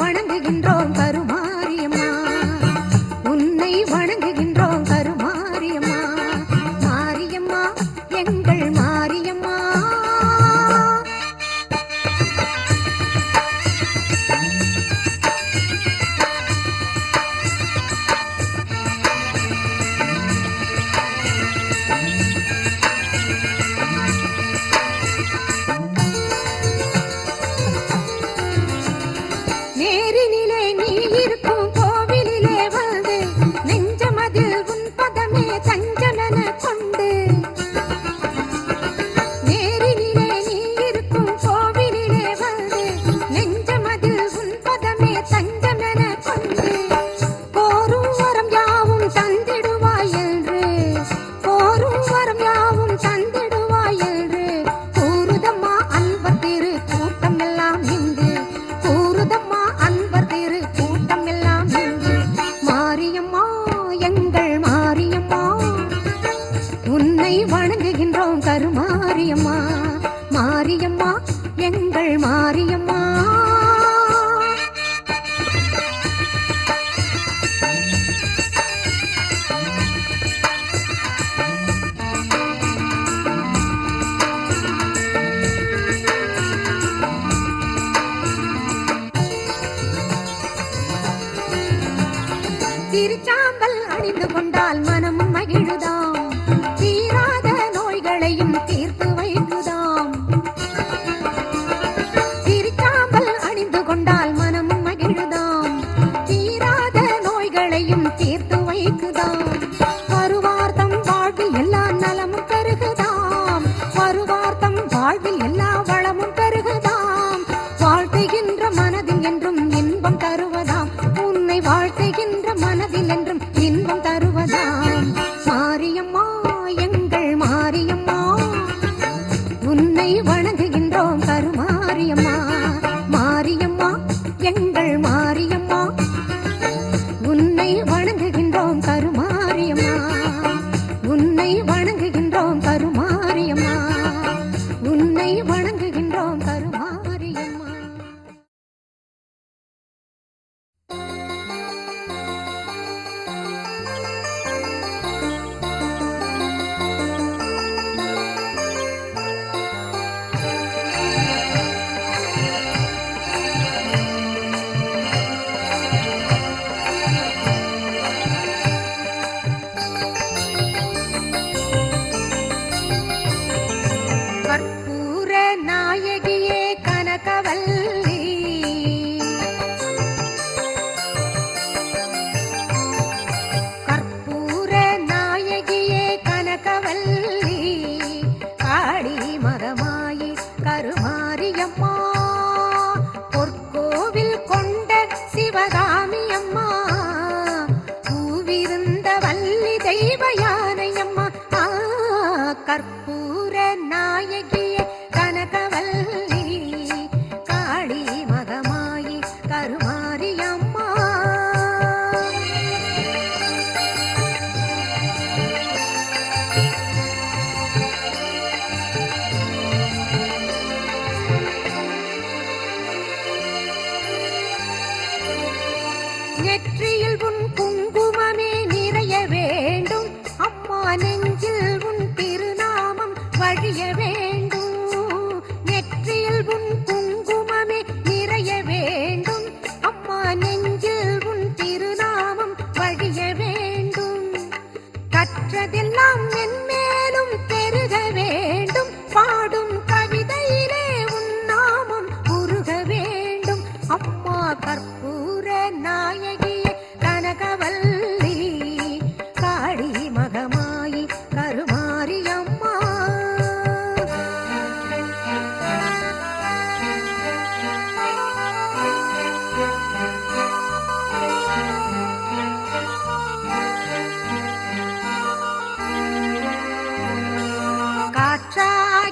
வணங்குகின்றோம் கரும் அம்மா எங்கள் திருச்சாம்பல் அணிந்து கொண்டால் மனமும் மகிழுதான் எங்கள் மாரியம்மா உன்னை மரமாயி கருமாரியம்மா. பொற்கோவில் கொண்ட சிவகாமி அம்மா பூவிருந்த வள்ளி தெய்வ யானையம்மா. கற்பூர நாயகி வெற்றியில் உன்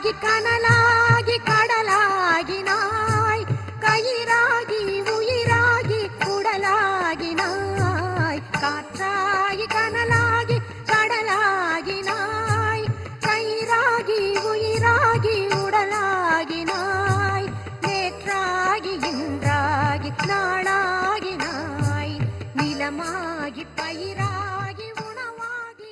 mexicana la